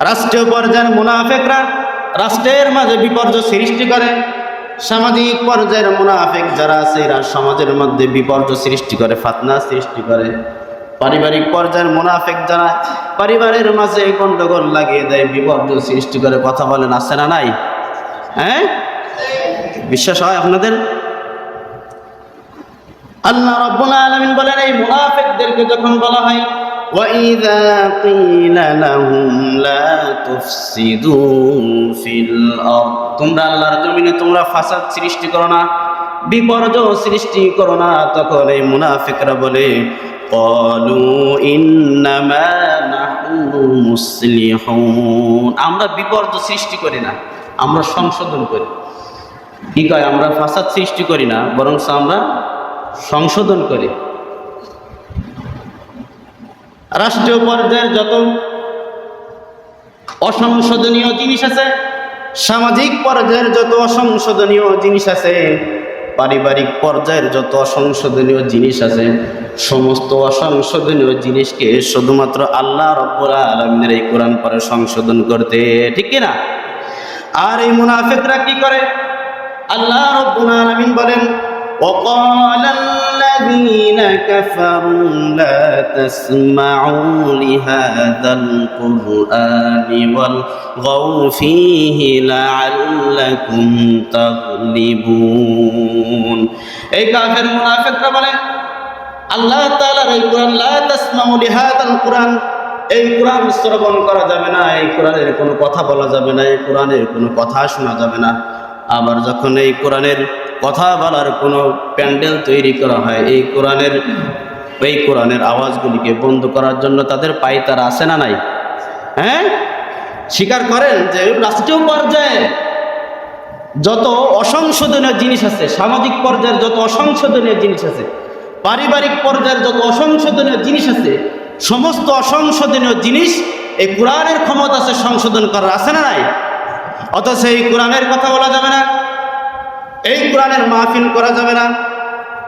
রাষ্ট্রীয় পর্যায়ের মুনাফেকরা রাষ্ট্রের মাঝে বিপর্যয় সৃষ্টি করে। সামাজিক পর্যায়ের মুনাফেক যারা আছে, এরা সমাজের মধ্যে বিপর্যয় সৃষ্টি করে, ফাতনা সৃষ্টি করে। পারিবারিক পর্যায়ের মুনাফেক যারা পরিবারের মাঝে গন্ডগোল লাগিয়ে দেয়, বিপর্যয় সৃষ্টি করে, কথা বলেন, আছে না নাই? হ্যাঁ? বিশ্বাস হয় আপনাদের? আল্লাহ রাব্বুল আলামিন বলেন, এই মুনাফেকদেরকে যখন বলা হয় وَإِذَا قِيلَ لَهُمْ لَا تُفْسِدُوا فِي الْأَرْضِ তোমরা আল্লাহর জমিনে তোমরা ফাসাদ সৃষ্টি করো না বিপর্যয় সৃষ্টি করো না তখন এই মুনাফিকরা বলে قالوا إنما نحن مصلحون আমরা বিপর্যয় সৃষ্টি করি না আমরা সংশোধন করি কি কয় আমরা ফাসাদ সৃষ্টি করি না বরং আমরা সংশোধন করি রাষ্ট্রীয় পর্যায়ের যত অসংশোধনীয় জিনিস আছে, সামাজিক পর্যায়ের যত অসংশোধনীয় জিনিস আছে, পারিবারিক পর্যায়ের যত অসংশোধনীয় জিনিস আছে, সমস্ত অসংশোধনীয় জিনিসকে শুধুমাত্র আল্লাহ রব্বুরা আলমিনের এই কোরআন পরে সংশোধন করতে, ঠিক কিনা আর এই মুনাফেদরা কি করে? আল্লাহ রব্বুল আলমিন বলেন ওকল الذين كفروا لا تسمعوا لهذا القرآن والغوا فيه لعلكم تغلبون এই কাফের মুনাফিকরা বলে আল্লাহ তাআলার এই কোরআন লা তাসমাউ লিহাদাল কোরআন এই কোরআন শ্রবণ করা যাবে না এই কোরআনের কোনো কথা বলা যাবে না এই কোরআনের কোনো কথা শোনা যাবে না আবার যখন এই কোরআনের কথা বলার কোনো প্যান্ডেল তৈরি করা হয়। এই কোরআনের এই কোরআনের আওয়াজগুলিকে বন্ধ করার জন্য তাদের পায়ে তারা আসে না নাই? হ্যাঁ? স্বীকার করেন যে রাষ্ট্রীয় পর্যায়ে যত অসংশোধনীয় জিনিস আছে, সামাজিক পর্যায়ের যত অসংশোধনীয় জিনিস আছে, পারিবারিক পর্যায়ের যত অসংশোধনীয় জিনিস আছে, সমস্ত অসংশোধনীয় জিনিস এই কোরআনের ক্ষমতা আছে সংশোধন করার, আছে না নাই? অথচ এই কোরআনের কথা বলা যাবে না। এই কোরআনের মাহফিল করা যাবে না।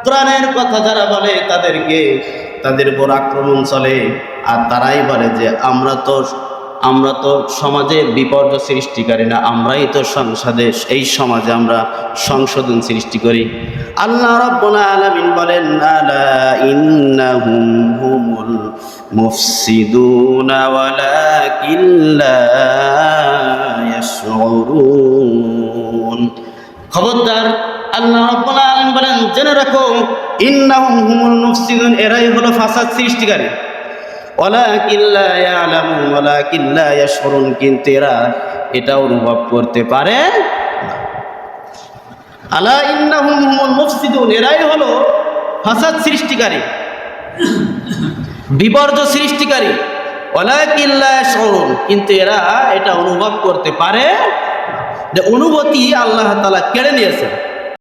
কোরআনের কথা যারা বলে, তাদেরকে তাদের উপর আক্রমণ চলে। আর তারাই বলে যে, আমরা তো আমরা তো সমাজে বিপর্যয় সৃষ্টিকারী না, আমরাই তো সংসদে, এই সমাজে আমরা সংশোধন সৃষ্টি করি। আল্লাহ রাব্বুল আলামিন বলেন মুফসিদুনা, ওয়ালাকিন লা ইয়াশউরুন। খবরদার, আল্লাহ রাব্বুল বলেন, জেনে রাখো, ইন্নাহুম হুমুল মুফসিদুন এরাই হলো ফাসাদ সৃষ্টিকারী। কিন্তু এরা এটা অনুভব করতে পারে। আলা এরাই হলো সৃষ্টিকারী। বিপর্যয় সৃষ্টিকারী। ওয়ালাকিন লা কিন্তু এরা এটা অনুভব করতে পারে অনুভূতি আল্লাহ তালা কেড়ে নিয়েছেন।